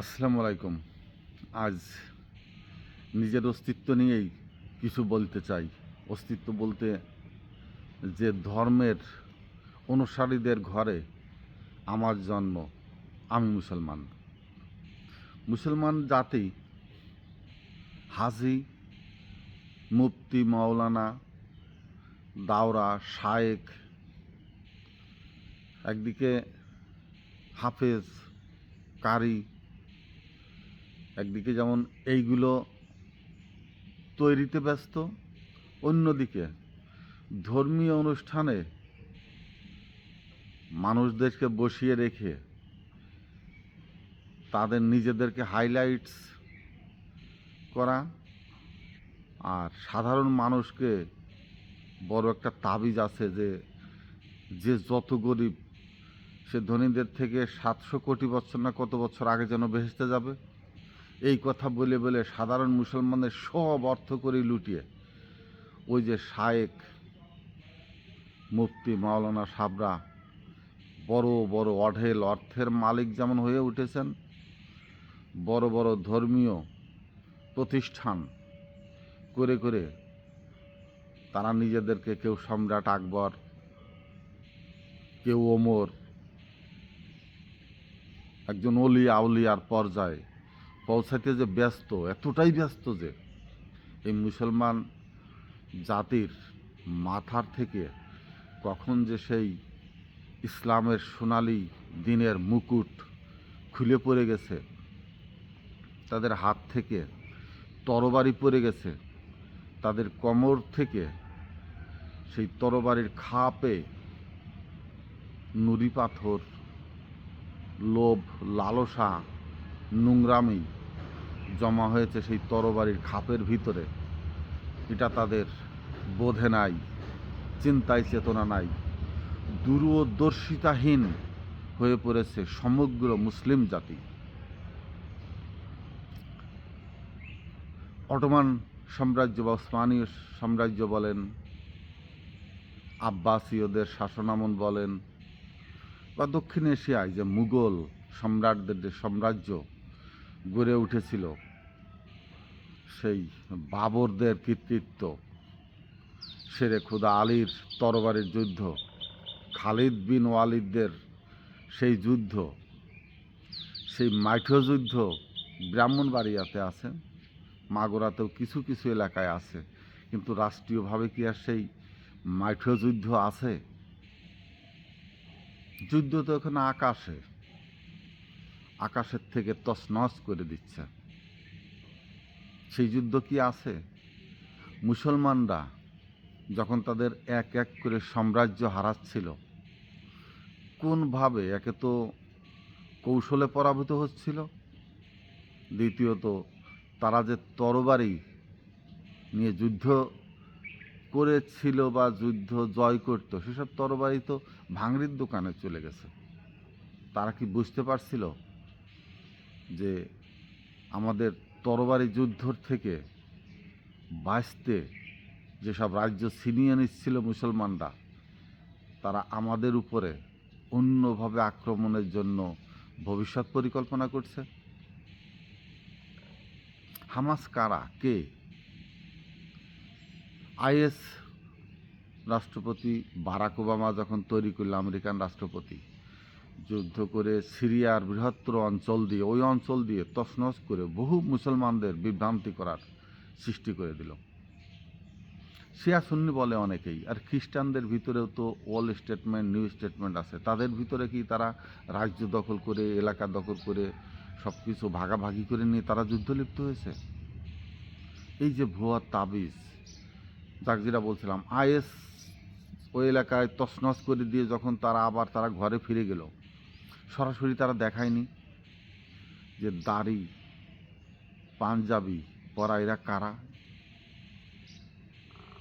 আসসালামু আলাইকুম। আজ নিজের অস্তিত্ব নিয়েই কিছু বলতে চাই। অস্তিত্ব বলতে যে ধর্মের অনুসারীদের ঘরে আমার জন্ম, আমি মুসলমান। মুসলমান জাতি হাজি, মুফতি, মাওলানা, দাওরা শায়েক একদিকে হাফেজ, কারি একদিকে যেমন এইগুলো তৈরিতে ব্যস্ত, অন্যদিকে ধর্মীয় অনুষ্ঠানে মানুষদেরকে বসিয়ে রেখে তাদের নিজেদেরকে হাইলাইটস করা আর সাধারণ মানুষকে বড় একটা তাবিজ আছে যে যে যত গরিব সে ধনীদের থেকে সাতশো কোটি বছর না কত বছর আগে যেন বেহেস্তে যাবে। এই কথা বলে বলে সাধারণ মুসলমানদের সব অর্থ করে লুটিয়ে ওই যে শায়েক, মুফতি মাওলানা সাবরা, বড় বড় অঢেল অর্থের মালিক যেমন হয়ে উঠেছেন, বড় বড় ধর্মীয় প্রতিষ্ঠান করে করে তারা নিজেদেরকে কেউ সম্রাট আকবর, কেউ ওমর, একজন অলি আউলিয়ার পর্যায়ে পৌঁছাতে যে ব্যস্ত, এতটাই ব্যস্ত যে এই মুসলমান জাতির মাথার থেকে কখন যে সেই ইসলামের সোনালি দিনের মুকুট খুলে পড়ে গেছে, তাদের হাত থেকে তরবারি পড়ে গেছে, তাদের কোমর থেকে সেই তরবারির খাপে নুড়ি পাথর, লোভ, লালসা নোংরামি জমা হয়েছে সেই তরবারির খাপের ভিতরে। এটা তাদের বোধে নাই, চিন্তায় চেতনা নাই। দূরদর্শিতাহীন হয়ে পড়েছে সমগ্র মুসলিম জাতি। অটোমান সাম্রাজ্য বা ওসমানীয় সাম্রাজ্য বলেন, আব্বাসীয়দের শাসনামল বলেন, বা দক্ষিণ এশিয়ায় যে মুঘল সম্রাটদের যে সাম্রাজ্য গড়ে উঠেছিল সেই বাবরদের কৃতিত্ব। শেরে খুদা আলীর তরবারের যুদ্ধ, খালিদ বিন ওয়ালিদদের সেই যুদ্ধ, সেই মাইঠো যুদ্ধ ব্রাহ্মণবাড়িয়াতে আছে, মাগুরাতেও কিছু কিছু এলাকায় আছে, কিন্তু রাষ্ট্রীয়ভাবে কি আর সেই মাইঠো যুদ্ধ আছে? যুদ্ধ তো এখানে আকাশে। আকাশের থেকে তছনছ করে দিচ্ছে। সেই যুদ্ধ কি আছে? মুসলমানরা যখন তাদের এক এক করে সাম্রাজ্য হারাচ্ছিল, কোনভাবে একে তো কৌশলে পরাভূত হচ্ছিল? দ্বিতীয়ত, তারা যে তরবারি নিয়ে যুদ্ধ করেছিল বা যুদ্ধ জয় করত, সেসব তরবারি তো ভাঙড়ির দোকানে চলে গেছে। তারা কি বুঝতে পারছিল যে আমাদের তরবারি যুদ্ধর থেকে বাঁচতে যেসব রাজ্য ছিনিয়ে নিচ্ছিল মুসলমানরা, তারা আমাদের উপরে অন্যভাবে আক্রমণের জন্য ভবিষ্যৎ পরিকল্পনা করছে। হামাস কারা? কে? আইএস রাষ্ট্রপতি বারাক ওবামা যখন তৈরি করল আমেরিকান রাষ্ট্রপতি যুদ্ধ করে সিরিয়ার বৃহত্তর অঞ্চল দিয়ে, ওই অঞ্চল দিয়ে তছনছ করে বহু মুসলমানদের বিভ্রান্তি করার সৃষ্টি করে দিল। শিয়া সুন্নি বলে অনেকেই, আর খ্রিস্টানদের ভিতরেও তো ওয়াল স্টেটমেন্ট, নিউ স্টেটমেন্ট আছে। তাদের ভিতরে কি তারা রাজ্য দখল করে, এলাকা দখল করে সব কিছু ভাগাভাগি করে নিয়ে তারা যুদ্ধ লিপ্ত হয়েছে? এই যে ভুয়া তাবিজ যাক যেটা বলছিলাম, আইএস ওই এলাকায় তছনছ করে দিয়ে যখন তারা আবার তারা ঘরে ফিরে গেল সরাসরি তারা দেখায়নি যে দাড়ি, পাঞ্জাবি পরা এরা কারা?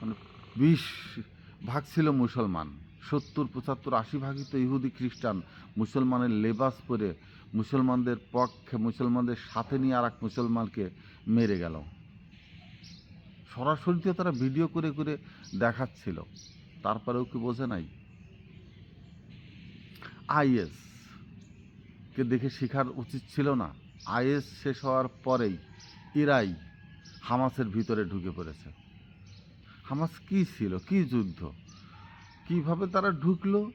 মানে বিশ ভাগ ছিল মুসলমান, সত্তর, পঁচাত্তর, আশি ভাগই তো ইহুদি খ্রিস্টান। মুসলমানের লেবাস পরে মুসলমানদের পক্ষে, মুসলমানদের সাথে নিয়ে আর এক মুসলমানকে মেরে গেল। সরাসরিতে তারা ভিডিও করে করে দেখাচ্ছিল। তারপরেও কি বোঝে নাই? আইএস কে দেখে শেখার উচিত ছিল না। আইএস শেষ হওয়ার পরেই ইরাই হামাসের ভিতরে ঢুকে পড়েছে। হামাস কি ছিল? কি যুদ্ধ? কীভাবে তারা ঢুকলো?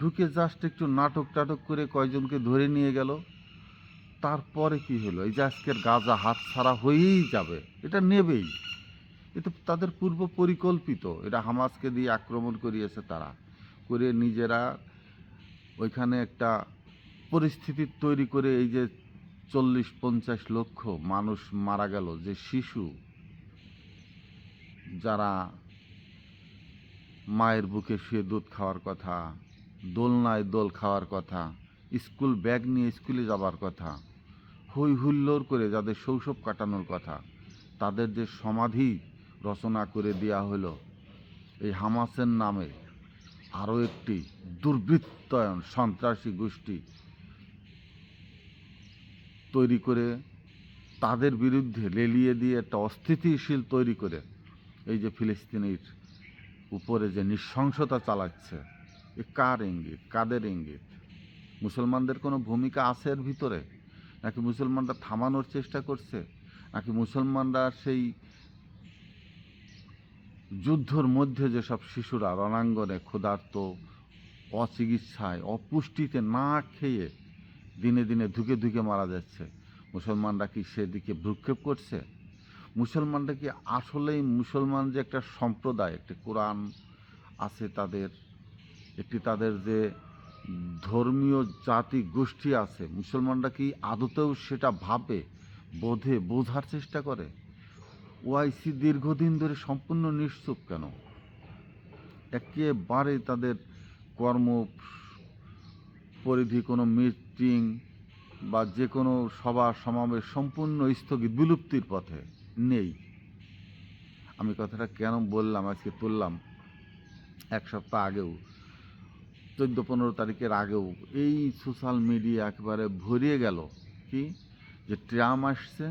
ঢুকে জাস্ট একটু নাটক টাটক করে কয়জনকে ধরে নিয়ে গেল। তারপরে কি হলো? এই যে আজকের গাজা হাত ছাড়া হয়েই যাবে, এটা নেবেই। এটা তাদের পূর্ব পরিকল্পিত। এটা হামাসকে দিয়ে আক্রমণ করিয়েছে তারা। করে নিজেরা ওইখানে একটা পরিস্থিতি তৈরি করে এই যে চল্লিশ পঞ্চাশ লক্ষ মানুষ মারা গেল, যে শিশু যারা মায়ের বুকে শুয়ে দুধ খাওয়ার কথা, দোলনায় দোল খাওয়ার কথা, স্কুল ব্যাগ নিয়ে স্কুলে যাবার কথা, হই হুল্লোড় করে যাদের শৈশব কাটানোর কথা, তাদের যে সমাধি রচনা করে দেওয়া হলো, এই হামাসের নামে আরও একটি দুর্বৃত্তায়ন সন্ত্রাসী গোষ্ঠী তৈরি করে তাদের বিরুদ্ধে লেলিয়ে দিয়ে একটা অস্থিতিশীল তৈরি করে এই যে ফিলিস্তিনির উপরে যে নৃশংসতা চালাচ্ছে, এ কার ইঙ্গিত, কাদের ইঙ্গিত? মুসলমানদের কোনো ভূমিকা আছে এর ভিতরে? নাকি মুসলমানরা থামানোর চেষ্টা করছে? নাকি মুসলমানরা সেই যুদ্ধর মধ্যে যেসব শিশুরা রণাঙ্গনে ক্ষুধার্ত, অচিকিৎসায় অপুষ্টিতে না খেয়ে দিনে দিনে ধুকে ধুকে মারা যাচ্ছে। মুসলমানরা কি সেদিকে ভ্রুক্ষেপ করছে? মুসলমানরা কি আসলেই মুসলমান যে একটা সম্প্রদায়, একটি কোরআন আছে তাদের, একটি তাদের যে ধর্মীয় জাতি গোষ্ঠী আছে, মুসলমানরা কি আদতেও সেটা ভাবে, বোধে, বোঝার চেষ্টা করে? ওআইসি দীর্ঘদিন ধরে সম্পূর্ণ নিশ্চুপ কেন? একেবারে তাদের কর্ম পরিধি কোনো মিটিং বা যে কোনো সভা, সমাবেশ সম্পূর্ণ স্থগিত, বিলুপ্তির পথে নেই। আমি কথাটা কেন বললাম, আজকে তুললাম এক সপ্তাহ আগেও, চোদ্দ পনেরো তারিখের আগেও, এই সোশ্যাল মিডিয়া একেবারে ভরিয়ে গেল কি? যে ট্রাম্প আসছে,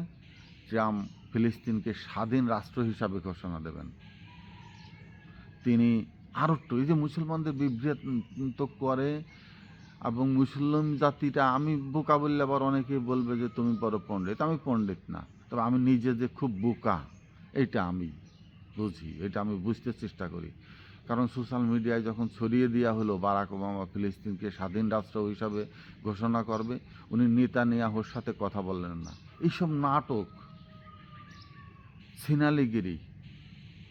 ট্রাম্প ফিলিস্তিনকে স্বাধীন রাষ্ট্র হিসাবে ঘোষণা দেবেন। তিনি আরও একটু, এই যে মুসলমানদের বিভ্রান্ত করে এবং মুসলিম জাতিটা, আমি বোকা বললে আবার অনেকেই বলবে যে তুমি বড় পণ্ডিত আমি পণ্ডিত না। তবে আমি নিজে যে খুব বোকা, এটা আমি বুঝি, এটা আমি বুঝতে চেষ্টা করি। কারণ সোশ্যাল মিডিয়ায় যখন ছড়িয়ে দেওয়া হলো, বারাক ওবামা ফিলিস্তিনকে স্বাধীন রাষ্ট্র হিসাবে ঘোষণা করবে, উনি নেতা নেয়াহোর সাথে কথা বললেন না। এইসব নাটক, সিনালিগিরি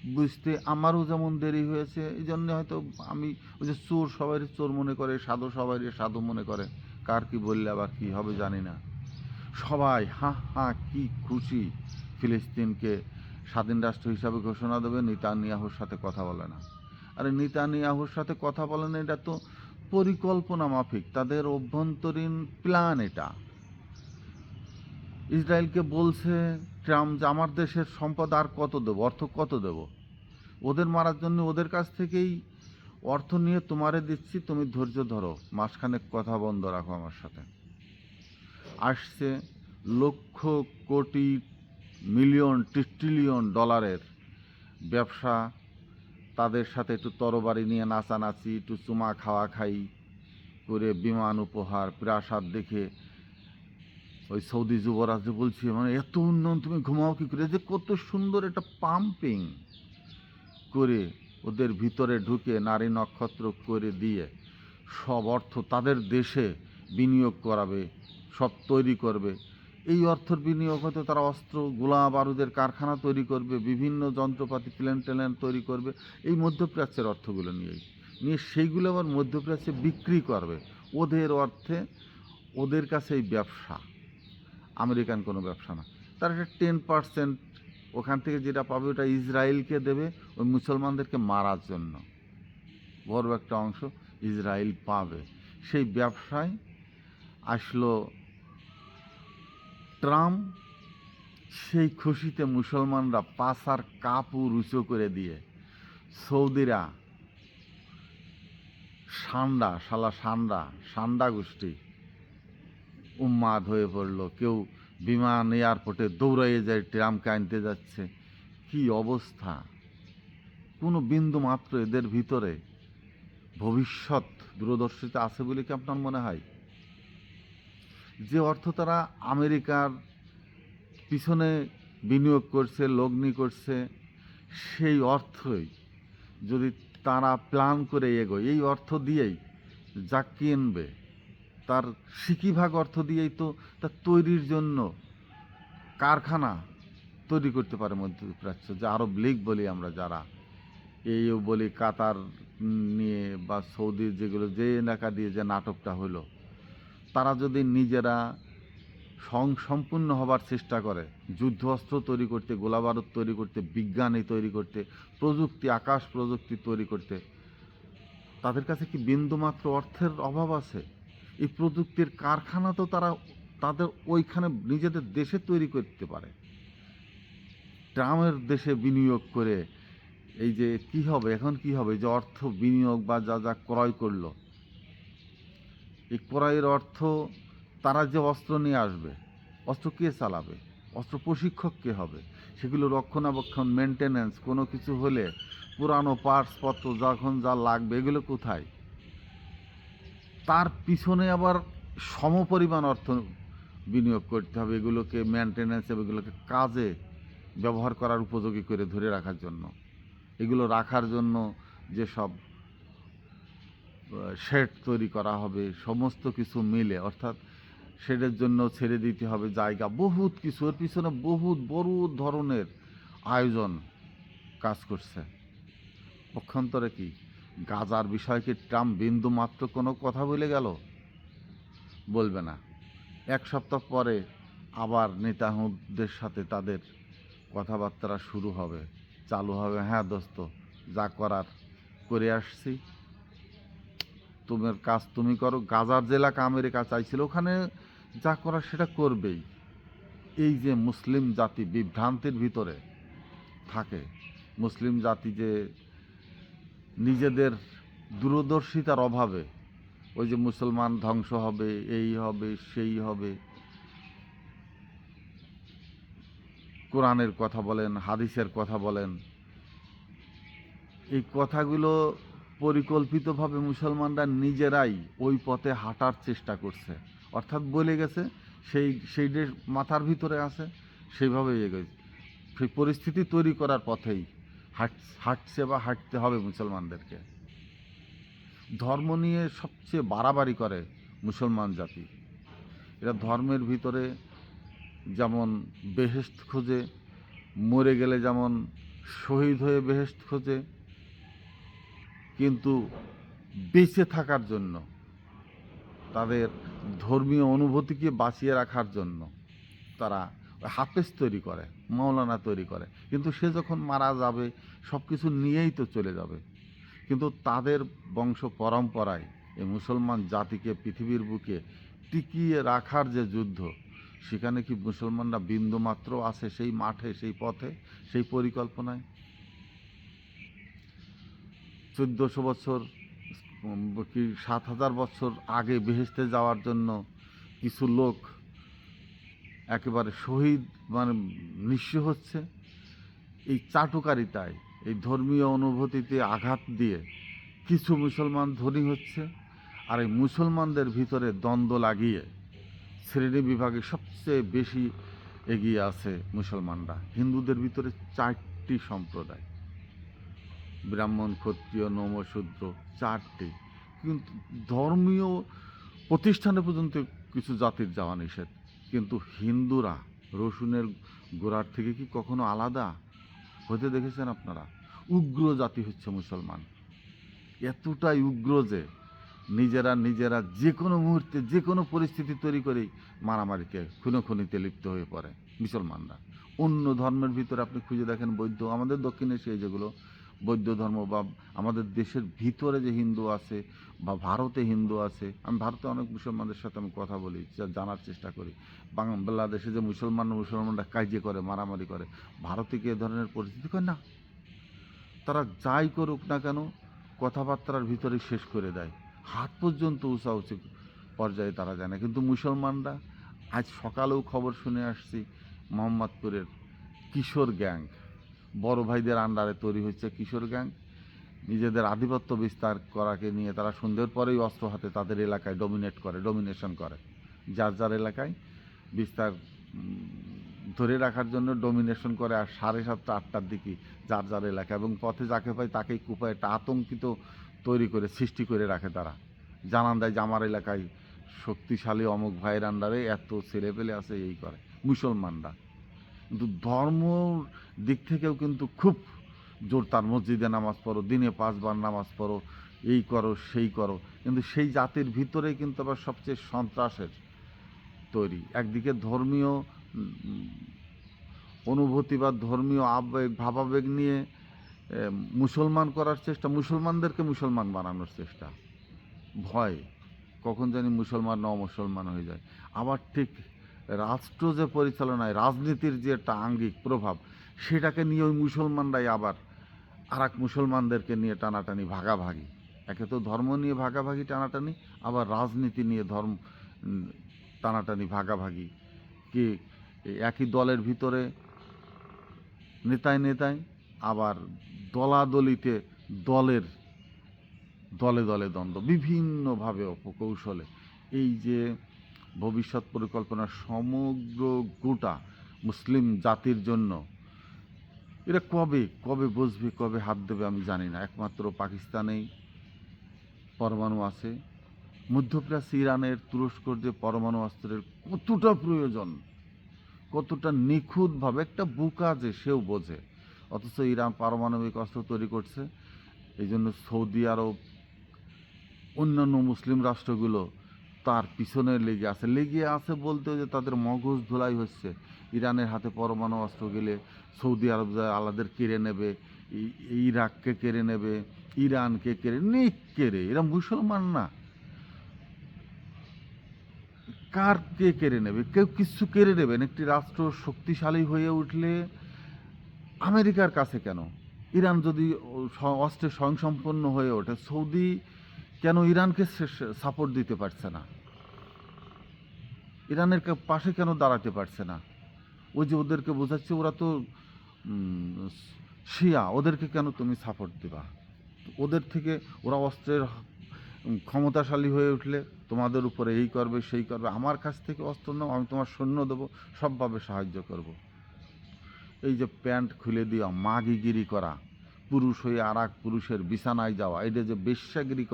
বুঝতে আমারও যেমন দেরি হয়েছে এই জন্য হয়তো আমি ওই যে চোর সবাই চোর মনে করে, সাধু সবাই সাধু মনে করে, কার কি বললে আবার কি হবে জানি না। সবাই হা হা, কি খুশি ফিলিস্তিনকে স্বাধীন রাষ্ট্র হিসাবে ঘোষণা দেবে, নিতানিয়াহুর সাথে কথা বলে না। আরে নিতানিয়াহুর সাথে কথা বলে না, এটা তো পরিকল্পনা মাফিক, তাদের অভ্যন্তরীণ প্ল্যান এটা। ইসরায়েলকে বলছে, ট্রাম্প যে আমার দেশের সম্পদ আর কত দেবো, অর্থ কত দেবো? ওদের মারার জন্য ওদের কাছ থেকেই অর্থ নিয়ে তোমারে দিচ্ছি, তুমি ধৈর্য ধরো। মাসখানেক কথা বন্ধ রাখো আমার সাথে। আসছে লক্ষ কোটি মিলিয়ন ট্রিলিয়ন ডলারের ব্যবসা। তাদের সাথে একটু তরবারি নিয়ে নাচানাচি, একটু চুমা খাওয়া খাই, করে বিমান উপহার, প্রাসাদ দেখে ওই সৌদি যুবরাজ বলছি মানে এত উন্নয়ন তুমি ঘুমাও কি করে? যে কত সুন্দর একটা পাম্পিং করে ওদের ভিতরে ঢুকে নারী নক্ষত্র করে দিয়ে সব অর্থ তাদের দেশে বিনিয়োগ করাবে, সব তৈরি করবে। এই অর্থের বিনিয়োগ হতে তারা অস্ত্র গোলা বারুদের কারখানা তৈরি করবে, বিভিন্ন যন্ত্রপাতি, প্লেন টেলেন তৈরি করবে। এই মধ্যপ্রাচ্যের অর্থগুলো নিয়েই নিয়ে সেইগুলো আবার মধ্যপ্রাচ্যে বিক্রি করবে। ওদের অর্থে ওদের কাছে এই ব্যবসা। আমেরিকান কোনো ব্যবসা না। তার একটা টেন পার্সেন্ট ওখান থেকে যেটা পাবে ওটা ইসরায়েলকে দেবে, ওই মুসলমানদেরকে মারার জন্য। বড় একটা অংশ ইসরায়েল পাবে। সেই ব্যবসায় আসলো ট্রাম্প, সেই খুশিতে মুসলমানরা পাশার কাপড় উঁচু করে দিয়ে সৌদিরা সান্ডা, শালা সান্ডা সান্ডা গোষ্ঠী উন্মাদ হয়ে পড়ল। কেউ বিমান এয়ারপোর্টে দৌড়াইয়ে যায়, ট্রামকে আনতে যাচ্ছে। কি অবস্থা? কোনো বিন্দু মাত্র এদের ভিতরে। ভবিষ্যৎ দূরদর্শিতা আছে বলে কি আপনার মনে হয়? যে অর্থ তারা আমেরিকার পিছনে বিনিয়োগ করছে, লগ্নি করছে, সেই অর্থই যদি তারা প্ল্যান করে এগোয়, এই অর্থ দিয়েই যা কিনবে তার সিকিভাগ অর্থ দিয়েই তো তার তৈরির জন্য কারখানা তৈরি করতে পারে মধ্যপ্রাচ্য, যে আরব লীগ বলি আমরা যারা। এই বলি কাতার নিয়ে বা সৌদির যেগুলো, যে এলাকা দিয়ে যে নাটকটা হলো। তারা যদি নিজেরা সং, সম্পূর্ণ হবার চেষ্টা করে, যুদ্ধ অস্ত্র তৈরি করতে গোলাবারুদ তৈরি করতে, বিজ্ঞানী তৈরি করতে, প্রযুক্তি, আকাশ প্রযুক্তি তৈরি করতে, তাদের কাছে কি বিন্দুমাত্র অর্থের অভাব আছে? এই প্রযুক্তির কারখানা তো তারা তাদের ওইখানে নিজেদের দেশে তৈরি করতে পারে। ট্রামের দেশে বিনিয়োগ করে এই যে কি হবে, এখন কি হবে? যে অর্থ বিনিয়োগ বা যা যা ক্রয় করল, এই ক্রয়ের অর্থ তারা যে অস্ত্র নিয়ে আসবে, অস্ত্র কে চালাবে? অস্ত্র প্রশিক্ষক কে হবে? সেগুলো রক্ষণাবেক্ষণ মেনটেনেন্স কোনো কিছু হলে পুরানো পার্টসপত্র যখন যা লাগবে, এগুলো কোথায়? তার পিছনে আবার সমপরিমাণ অর্থ বিনিয়োগ করতে হবে, এগুলোকে মেনটেনেন্স এগুলোকে কাজে ব্যবহার করার উপযোগী করে ধরে রাখার জন্য। এগুলো রাখার জন্য যেসব শেড তৈরি করা হবে, সমস্ত কিছু মিলে, অর্থাৎ শেডের জন্য ছেড়ে দিতে হবে জায়গা, বহুত কিছু। এর পিছনে বহুত বড় ধরনের আয়োজন কাজ করছে। পক্ষান্তরে কি? গাজার বিষয়ে কি ট্রাম্প বিন্দু মাত্র কোনো কথা বলে গেল? বলবে না। এক সপ্তাহ পরে আবার নেতাহুদের সাথে তাদের কথাবার্তা শুরু হবে, চালু হবে। হ্যাঁ দোস্ত, যা করার করে আসছি। তোমার কাজ তুমি করো। গাজার যে এলাকা আমেরিকা চাইছিল, ওখানে যা করার সেটা করবেই। এই যে মুসলিম জাতি বিভ্রান্তির ভিতরে থাকে, মুসলিম জাতি যে নিজেদের দূরদর্শিতার অভাবে, ওই যে মুসলমান ধ্বংস হবে, এই হবে, সেই হবে। কোরআনের কথা বলেন, হাদিসের কথা বলেন। এই কথাগুলো পরিকল্পিতভাবে মুসলমানরা নিজেরাই ওই পথে হাঁটার চেষ্টা করছে। অর্থাৎ বলে গেছে, সেই সেই মাথার ভিতরে আছে সেইভাবেই এগোয়। সেই পরিস্থিতি তৈরি করার পথেই হাঁট, হাঁটছে বা হাঁটতে হবে মুসলমানদেরকে। ধর্ম নিয়ে সবচেয়ে বাড়াবাড়ি করে মুসলমান জাতি। এরা ধর্মের ভিতরে যেমন বেহেস্ত খোঁজে, মরে গেলে যেমন শহীদ হয়ে বেহেস্ত খোঁজে, কিন্তু বেঁচে থাকার জন্য, তাদের ধর্মীয় অনুভূতিকে বাঁচিয়ে রাখার জন্য তারা হাফেজ তৈরি করে। মাওলানা তৈরি করে। কিন্তু সে যখন মারা যাবে সব কিছু নিয়েই তো চলে যাবে। কিন্তু তাদের বংশ পরম্পরায় এই মুসলমান জাতিকে পৃথিবীর বুকে টিকিয়ে রাখার যে যুদ্ধ, সেখানে কি মুসলমানরা বিন্দুমাত্র আছে সেই মাঠে, সেই পথে, সেই পরিকল্পনায়? চোদ্দোশো বছর কি সাত হাজার বছর আগে বেহেস্তে যাওয়ার জন্য কিছু লোক একেবারে শহীদ মানে নিঃস্ব হচ্ছে। এই চাটুকারিতায়, এই ধর্মীয় অনুভূতিতে আঘাত দিয়ে কিছু মুসলমান ধনী হচ্ছে আর এই মুসলমানদের ভিতরে দ্বন্দ্ব লাগিয়ে শ্রেণি বিভাগে সবচেয়ে বেশি এগিয়ে আছে মুসলমানরা। হিন্দুদের ভিতরে চারটি সম্প্রদায়, ব্রাহ্মণ, ক্ষত্রিয় নমশূদ্র চারটি। কিন্তু ধর্মীয় প্রতিষ্ঠানে পর্যন্ত কিছু জাতির যাওয়া নিষেধ। কিন্তু হিন্দুরা রসুনের গোড়ার থেকে কি কখনো আলাদা? হতে দেখেছেন আপনারা? উগ্র জাতি হচ্ছে মুসলমান। এতটাই উগ্র যে নিজেরা নিজেরা যে কোনো মুহূর্তে, যে কোনো পরিস্থিতি তৈরি করেই মারামারিতে, খুনোখুনিতে লিপ্ত হয়ে পড়ে মুসলমানরা। অন্য ধর্মের ভিতরে আপনি খুঁজে দেখেন বৌদ্ধ, আমাদের দক্ষিণ এশিয়ায় যেগুলো বৌদ্ধ ধর্ম বা আমাদের দেশের ভিতরে যে হিন্দু আছে বা ভারতে হিন্দু আছে, আমি ভারতে অনেক মুসলমানদের সাথে আমি কথা বলি জানার চেষ্টা করি। বাংলাদেশে যে মুসলমান, মুসলমানরা কাজে করে, মারামারি করে, ভারতে কি এ ধরনের পরিস্থিতি? করে না। তারা যাই করুক না কেন, কথাবার্তার ভিতরে শেষ করে দেয়। হাত পর্যন্ত উঁচা উঁচু পর্যায়ে তারা যায় না। কিন্তু মুসলমানরা, আজ সকালেও খবর শুনে আসছি, মোহাম্মদপুরের কিশোর গ্যাং। বড় ভাইদের আন্ডারে তৈরি হচ্ছে কিশোর গ্যাং। নিজেদের আধিপত্য বিস্তার করাকে নিয়ে তারা সন্ধ্যের পরেই অস্ত্র হাতে তাদের এলাকায় ডমিনেট করে ডমিনেশন করে। যার যার এলাকায় বিস্তার ধরে রাখার জন্য ডমিনেশন করে আর সাড়ে সাতটা, আটটার দিকে যার যার এলাকা এবং পথে যাকে পায় তাকেই কুপায় একটা আতঙ্কিত তৈরি করে, সৃষ্টি করে রাখে তারা। জানান দেয় যে, আমার এলাকায় শক্তিশালী অমুক ভাইয়ের আন্ডারে এত ছেলে পেলে আছে, এই করে। মুসলমানরা। কিন্তু ধর্ম দিক থেকেও কিন্তু খুব জোর তার মসজিদে নামাজ পড়ো, দিনে পাঁচবার নামাজ পড়ো, এই করো, সেই করো। কিন্তু সেই জাতির ভিতরেই কিন্তু আবার সবচেয়ে সন্ত্রাসের তৈরি। একদিকে ধর্মীয় অনুভূতি বা ধর্মীয় আবেগ, ভাবাবেগ নিয়ে মুসলমান করার চেষ্টা, মুসলমানদেরকে মুসলমান বানানোর চেষ্টা। ভয়, কখন জানি মুসলমান ন মুসলমান হয়ে যায়। আবার ঠিক রাষ্ট্র যে পরিচালনায়, রাজনীতির যে একটা আঙ্গিক প্রভাব, সেটাকে নিয়ে ওই মুসলমানরাই আবার আর এক মুসলমানদেরকে নিয়ে টানাটানি, ভাগাভাগি। একে তো ধর্ম নিয়ে ভাগাভাগি, টানাটানি, আবার রাজনীতি নিয়ে ধর্ম টানাটানি, ভাগাভাগি। কি একই দলের ভিতরে নেতায় নেতায়, আবার দলাদলিতে দলের দলে দলে দ্বন্দ্ব, বিভিন্নভাবে অপকৌশলে। এই যে ভবিষ্যৎ পরিকল্পনা সমগ্র গোটা মুসলিম জাতির জন্য। এরা কবে কবে বসবে কবে হাত দেবে আমি জানি না। একমাত্র পাকিস্তানেই পরমাণু আছে। মধ্যপ্রাচ্য ইরানের তুরস্কর যে পরমাণু অস্ত্রের কতটা প্রয়োজন, কতটা নিখুঁতভাবে, একটা বুকা যে সেও বোঝে। অথচ ইরান পারমাণবিক অস্ত্র তৈরি করছে। এই জন্য সৌদি আরব, অন্যান্য মুসলিম রাষ্ট্রগুলো তার পিছনে লেগে আছে। লেগে আছে বলতে যে তাদের মগজ ধোলাই হচ্ছে। ইরানের হাতে পরমাণু অস্ত্র গেলে সৌদি আরব আলাদের কেড়ে নেবে ইরাককে কেড়ে নেবে, ইরানকে কেড়ে, নিক কেড়ে, এরা মুসলমান না। কার কে কেড়ে নেবে? কেউ কিছু কেড়ে নেবেন একটি রাষ্ট্র শক্তিশালী হয়ে উঠলে আমেরিকার কাছে কেন? ইরান যদি অস্ত্রে স্বয়ংসম্পন্ন হয়ে ওঠে, সৌদি কেন ইরানকে সাপোর্ট দিতে পারছে না? ইরানের পাশে কেন দাঁড়াতে পারছে না ওই যে ওদেরকে বোঝাচ্ছে, ওরা তো শিয়া, ওদেরকে কেন তুমি সাপোর্ট দিবা ওদের থেকে ওরা অস্ত্রের ক্ষমতাশালী হয়ে উঠলে তোমাদের উপরে এই করবে, সেই করবে, আমার কাছ থেকে অস্ত্র নাও, আমি তোমার সৈন্য দেবো, সবভাবে সাহায্য করব। এই যে প্যান্ট খুলে দেওয়া মাগিগিরি করা, পুরুষ হয়ে আর পুরুষের বিছানায় যাওয়া এটা যে বেশ্যাগিরি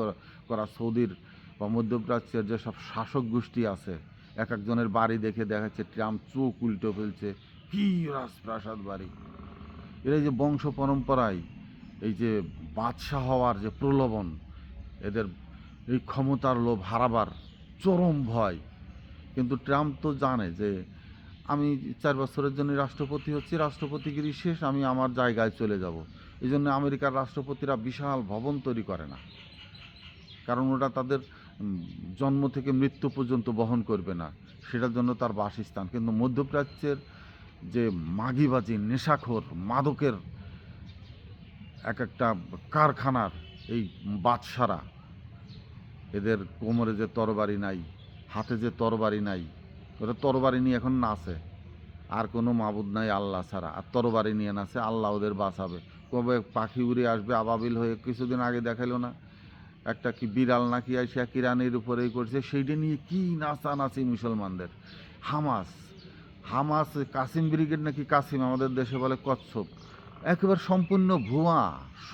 করা সৌদির বা মধ্যপ্রাচ্যের যেসব শাসক গোষ্ঠী আছে এক একজনের বাড়ি দেখে দেখাচ্ছে ট্রাম চোখ উল্টে ফেলছে। কি রাজপ্রাসাদ বাড়ি। এরা যে বংশ পরম্পরায়, এই যে বাদশাহ হওয়ার যে প্রলোভন, এদের এই ক্ষমতার লোভ হারাবার চরম ভয়। কিন্তু ট্রাম্প তো জানে যে, আমি চার বছরের জন্য রাষ্ট্রপতি হচ্ছি, রাষ্ট্রপতিগিরি শেষ, আমি আমার জায়গায় চলে যাব। এই জন্য আমেরিকার রাষ্ট্রপতিরা বিশাল ভবন তৈরি করে না। কারণ ওটা তাদের জন্ম থেকে মৃত্যু পর্যন্ত বহন করবে না। সেটার জন্য তার বাসস্থান। কিন্তু মধ্যপ্রাচ্যের যে মাগিবাজি, নেশাখোর, মাদকের এক একটা কারখানার এই বাদশারা এদের কোমরে যে তরবারি নাই, হাতে যে তরবারি নাই ওরা তরবারি নিয়ে এখন নাচে। আর কোনো মাবুদ নাই আল্লাহ ছাড়া। আর তরবারি নিয়ে নাচে, আল্লাহ ওদের বাঁচাবে। কবে পাখি উড়ে আসবে আবাবিল হয়ে কিছুদিন আগে দেখাল না। একটা কি বিড়াল নাকি আসিয়া কিরানির উপরেই করছে সেইটা নিয়ে কি নাচানাচি মুসলমানদের? হামাস হামাস কাসিম ব্রিগেড নাকি কাসিম আমাদের দেশে বলে কচ্ছপ। একেবারে সম্পূর্ণ ভুয়া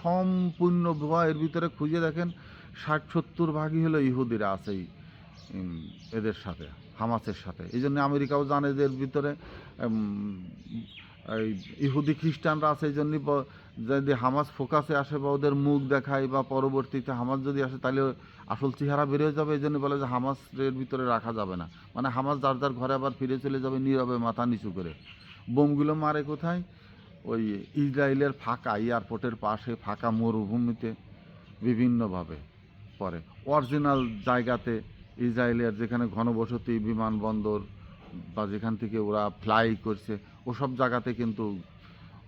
সম্পূর্ণ ভুয়া। এর ভিতরে খুঁজে দেখেন ষাট সত্তর ভাগই হলো ইহুদিরা আছে এই, এদের সাথে হামাসের সাথে। এই জন্য আমেরিকাও জানে যে এর ভিতরে ইহুদি খ্রিস্টানরা আছে, এই জন্যই যদি হামাস ফোকাসে আসে বা ওদের মুখ দেখায় বা পরবর্তীতে হামাস যদি আসে, তাহলে আসল চেহারা বেরিয়ে যাবে, এই জন্য বলে যে হামাস এর ভিতরে রাখা যাবে না। মানে হামাস যার যার ঘরে আবার ফিরে চলে যাবে নীরবে, মাথা নিচু করে। বোমগুলো মারে কোথায়? ওই ইসরায়েলের ফাঁকা এয়ারপোর্টের পাশে, ফাঁকা মরুভূমিতে বিভিন্নভাবে পরে অরিজিনাল জায়গাতে ইসরায়েলের যেখানে ঘনবসতি, বিমানবন্দর বা যেখান থেকে ওরা ফ্লাই করছে ওসব জায়গাতে কিন্তু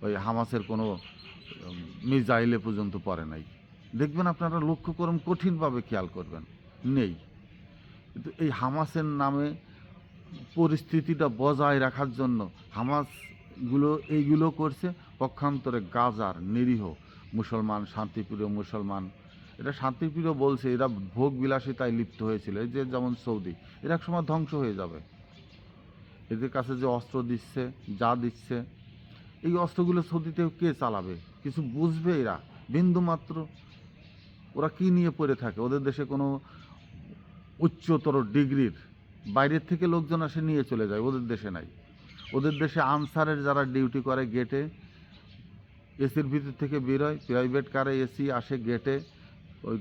ওই হামাসের কোনো মিজাইলে পর্যন্ত পড়ে নাই। দেখবেন আপনারা লক্ষ্য করুন কঠিনভাবে খেয়াল করবেন। নেই। কিন্তু এই হামাসের নামে পরিস্থিতিটা বজায় রাখার জন্য হামাসগুলো এইগুলো করছে, পক্ষান্তরে গাজার নিরীহ মুসলমান, শান্তিপ্রিয় মুসলমান। এটা শান্তিপ্রিয় বলছে, এরা ভোগ বিলাসিতায় লিপ্ত হয়েছিল। যে যেমন সৌদি, এরা এক সময় ধ্বংস হয়ে যাবে। এদের কাছে যে অস্ত্র দিচ্ছে, যা দিচ্ছে, এই অস্ত্রগুলো সৌদিতে কে চালাবে? কিছু বুঝবে এরা? বিন্দু মাত্র ওরা কি নিয়ে পড়ে থাকে? ওদের দেশে কোনো উচ্চতর ডিগ্রির বাইরের থেকে লোকজন আসে নিয়ে চলে যায়, ওদের দেশে নাই। ওদের দেশে আনসারের যারা ডিউটি করে গেটে, এসির ভিতর থেকে বেরোয়, প্রাইভেট কারে এসি আসে গেটে, ওই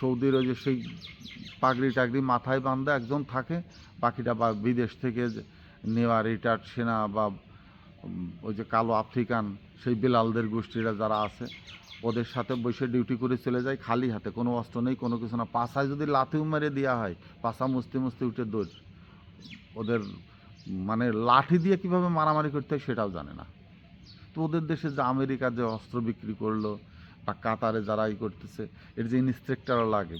সৌদির ওই যে সেই পাগড়ি টাগড়ি মাথায় বান্ধা একজন থাকে, বাকিটা বা বিদেশ থেকে নেওয়া রিটায়ার্ড সেনা বা ওই যে কালো আফ্রিকান, সেই বেলালদের গোষ্ঠীরা যারা আছে, ওদের সাথে বসে ডিউটি করে চলে যায় খালি হাতে। কোনো অস্ত্র নেই, কোনো কিছু না। পাশায় যদি লাথিও মেরে দেওয়া হয় পাশা মুছতে মুছতে উঠে দৌড়। ওদের মানে লাঠি দিয়ে কীভাবে মারামারি করতে হয় সেটাও জানে না। তো ওদের দেশে যে আমেরিকা যে অস্ত্র বিক্রি করল বা কাতারে যারা ই করতেছে, এর যে ইনস্ট্রাক্টরও লাগবে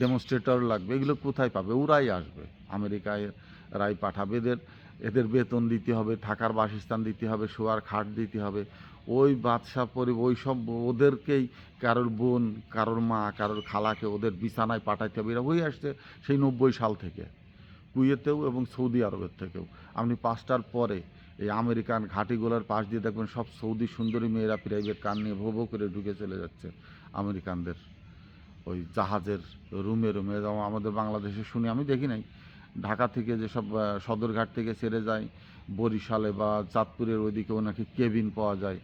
ডেমনস্ট্রেটর লাগবে, এগুলো কোথায় পাবে? ওরাই আসবে। আমেরিকায় রাই পাঠাবে। এদের এদের বেতন দিতে হবে, থাকার বাসস্থান দিতে হবে, শোয়ার খাট দিতে হবে। ওই বাদশা পরি, ওই সব ওদেরকেই কারোর বোন, কারোর মা, কারোর খালাকে ওদের বিছানায় পাঠাইতে হবে। এরা হয়ে আসছে সেই নব্বই সাল থেকে, কুয়েতেও এবং সৌদি আরবের থেকেও। আপনি পাঁচটার পরে এই আমেরিকান ঘাটিগুলোর পাশ দিয়ে দেখবেন সব সৌদি সুন্দরী মেয়েরা প্রাইভেট কার নিয়ে ভো করে ঢুকে চলে যাচ্ছে আমেরিকানদের ওই জাহাজের রুমে রুমে। যেমন আমাদের বাংলাদেশে শুনি, আমি দেখি নাই। ঢাকা থেকে যেসব সদরঘাট থেকে ছেড়ে যায়, বরিশালে বা চাঁদপুরের ওইদিকেও নাকি কেবিন পাওয়া যায়।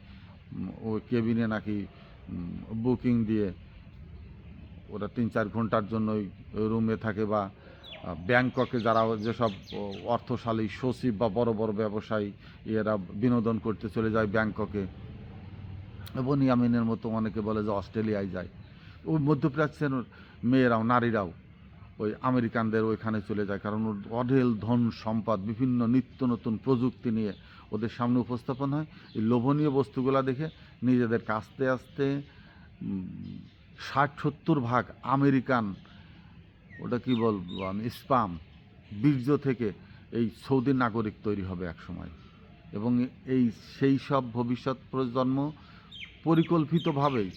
ওই কেবিনে নাকি বুকিং দিয়ে ওরা তিন চার ঘণ্টার জন্য ওই রুমে থাকে বা ব্যাংককে যারা যেসব অর্থশালী সচিব বা বড় বড় ব্যবসায়ী, এরা বিনোদন করতে চলে যায় ব্যাংককে। এবং ইয়ামিনের মতো অনেকে বলে যে অস্ট্রেলিয়ায় যায়। ওই মধ্যপ্রাচ্যের মেয়েরাও, নারীরাও ওই আমেরিকানদের ওইখানে চলে যায়। কারণ অঢেল ধন সম্পদ, বিভিন্ন নিত্য নতুন প্রযুক্তি নিয়ে ওদের সামনে উপস্থাপন হয়। এই লোভনীয় বস্তুগুলো দেখে নিজেদের আস্তে আস্তে ষাট সত্তর ভাগ আমেরিকান ওটা কি বলব? আমি স্পাম, বীর্য থেকে এই সৌদি নাগরিক তৈরি হবে এক সময় এবং এই সেই সব ভবিষ্যৎ প্রজন্ম পরিকল্পিতভাবেই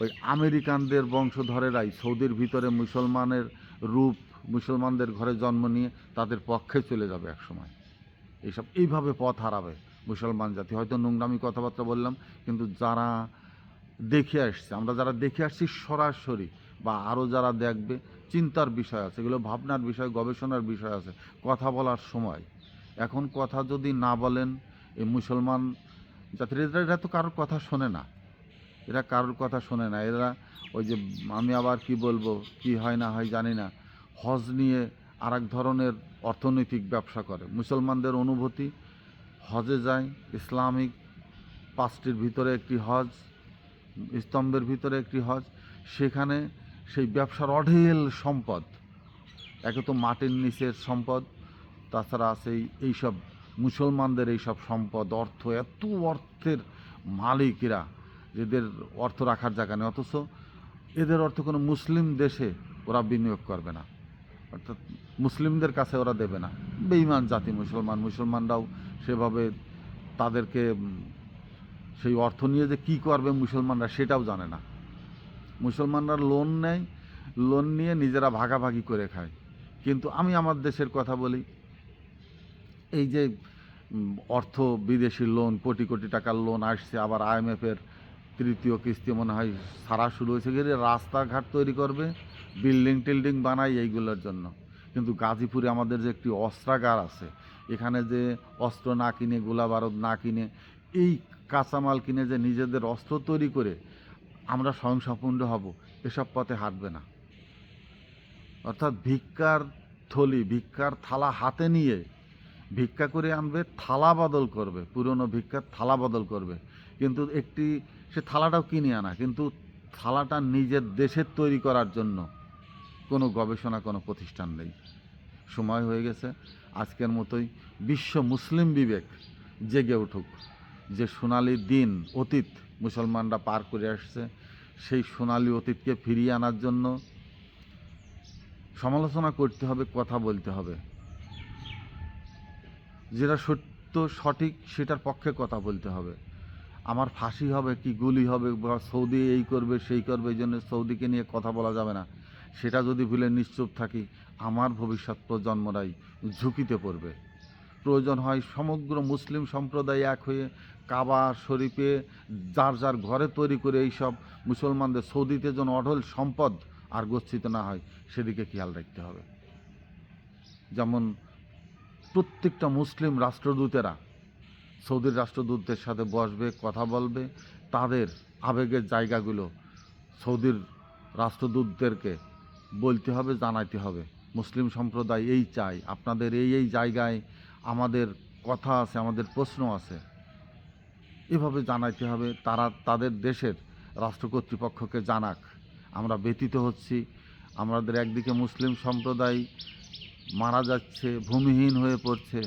ওই আমেরিকানদের বংশধরেরাই সৌদির ভিতরে মুসলমানের রূপ, মুসলমানদের ঘরে জন্ম নিয়ে তাদের পক্ষে চলে যাবে এক সময় এইসব এইভাবে পথ হারাবে মুসলমান জাতি। হয়তো নোংরামি কথাবার্তা বললাম, কিন্তু যারা দেখে আসছে, আমরা যারা দেখে আসছি সরাসরি বা আরও যারা দেখবে চিন্তার বিষয় আছে, এগুলো ভাবনার বিষয়, গবেষণার বিষয় আছে, কথা বলার সময়। এখন কথা যদি না বলেন, এই মুসলমান জাতির, এরা তো কারোর কথা শোনে না। এরা কারোর কথা শোনে না। এরা ওই যে আমি আবার কি বলব, কি হয় না হয় জানি না, হজ নিয়ে আর ধরনের অর্থনৈতিক ব্যবসা করে। মুসলমানদের অনুভূতি, হজে যায়, ইসলামিক পাঁচটির ভিতরে একটি হজ, স্তম্ভের ভিতরে একটি হজ, সেখানে সেই ব্যবসার অঢেল সম্পদ, একে তো মাটির নিচের সম্পদ, তাছাড়া আছে এই- এইসব মুসলমানদের এইসব সম্পদ, অর্থ, এত অর্থের মালিকেরা, এদের অর্থ রাখার জায়গা নেই, অথচ এদের অর্থ কোনো মুসলিম দেশে ওরা বিনিয়োগ করবে না। অর্থাৎ মুসলিমদের কাছে ওরা দেবে না। বেইমান জাতি, মুসলমান, মুসলমানরাও সেভাবে তাদেরকে সেই অর্থ নিয়ে যে কী করবে মুসলমানরা সেটাও জানে না। মুসলমানরা লোন নেয় লোন নিয়ে নিজেরা ভাগাভাগি করে খায়। কিন্তু আমি আমার দেশের কথা বলি, এই যে অর্থ বিদেশি লোন কোটি কোটি টাকার লোন আসছে, আবার আইএমএফের তৃতীয় কিস্তি মনে হয় সারা শুরু হয়েছে। গেলে রাস্তাঘাট তৈরি করবে বিল্ডিং টিল্ডিং বানাই এইগুলোর জন্য। কিন্তু গাজীপুরে আমাদের যে একটি অস্ত্রাগার আছে, এখানে যে অস্ত্র না কিনে, গোলা বারুদ না কিনে, এই কাঁচামাল কিনে যে নিজেদের অস্ত্র তৈরি করে আমরা স্বয়ংসম্পূর্ণ হব, এসব পথে হাঁটবে না। অর্থাৎ ভিক্ষার থলি, ভিক্ষার থালা হাতে নিয়ে ভিক্ষা করে আনবে, থালা বদল করবে, পুরনো ভিক্ষার থালা বদল করবে। কিন্তু একটি, সে থালাটাও কিনে আনা, কিন্তু থালাটা নিজের দেশের তৈরি করার জন্য কোনো গবেষণা, কোনো প্রতিষ্ঠান নেই। সময় হয়ে গেছে, আজকের মতোই বিশ্ব মুসলিম বিবেক জেগে উঠুক, যে সোনালি দিন, অতীত মুসলমানরা পার করে আসছে সেই সোনালি অতীতকে ফিরিয়ে আনার জন্য। সমালোচনা করতে হবে, কথা বলতে হবে। যেটা সত্য, সঠিক, সেটার পক্ষে কথা বলতে হবে। আমার ফাঁসি হবে কি গুলি হবে, বা সৌদি এই করবে, সেই করবে, এই জন্য সৌদিকে নিয়ে কথা বলা যাবে না। সেটা যদি ভুলে নিশ্চুপ থাকি, আমার ভবিষ্যৎ প্রজন্মরাই ঝুঁকিতে পড়বে। প্রয়োজন হয়। সমগ্র মুসলিম সম্প্রদায় এক হয়ে কাবা, শরীফে যার যার ঘরে তৈরি করে এইসব মুসলমানদের সৌদিতে যেন অঢল সম্পদ আর গচ্ছিত না হয়, সেদিকে খেয়াল রাখতে হবে। যেমন প্রত্যেকটা মুসলিম রাষ্ট্রদূতেরা সৌদির রাষ্ট্রদূতদের সাথে বসবে, কথা বলবে। তাদের আবেগের জায়গাগুলো সৌদির রাষ্ট্রদূতদেরকে বলতে হবে, জানাইতে হবে। মুসলিম সম্প্রদায় এই চাই আপনাদের এই এই জায়গায় আমাদের কথা আছে, আমাদের প্রশ্ন আছে। এভাবে জানাইতে হবে, তারা তাদের দেশের রাষ্ট্র কর্তৃপক্ষকে জানাক। আমরা ব্যতীত হচ্ছি, আমাদের একদিকে মুসলিম সম্প্রদায় মারা যাচ্ছে, ভূমিহীন হয়ে পড়ছে,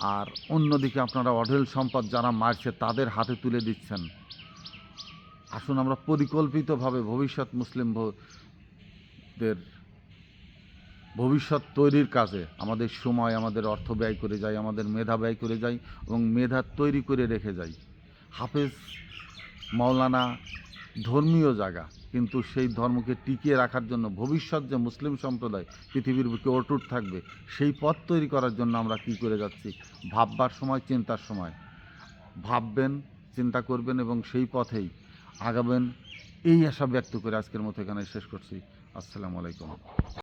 আর অন্যদিকে আপনারা অঢেল সম্পদ যারা মারছে, তাদের হাতে তুলে দিচ্ছেন। আসুন আমরা পরিকল্পিতভাবে ভবিষ্যৎ মুসলিম ভ- দের ভবিষ্যৎ তৈরির কাজে। আমাদের সময়, আমাদের অর্থ ব্যয় করে যাই, আমাদের মেধা ব্যয় করে যাই এবং মেধা তৈরি করে রেখে যাই। হাফেজ মাওলানা ধর্মীয় জায়গা, কিন্তু সেই ধর্মকে টিকিয়ে রাখার জন্য ভবিষ্যৎ যে মুসলিম সম্প্রদায় পৃথিবীর বুকে অটুট থাকবে, সেই পথ তৈরি করার জন্য আমরা কি করে যাচ্ছি? ভাববার সময়, চিন্তার সময়। ভাববেন, চিন্তা করবেন এবং সেই পথেই আগাবেন। এই আশা ব্যক্ত করে আজকের মতো এখানে শেষ করছি। আসসালামু আলাইকুম।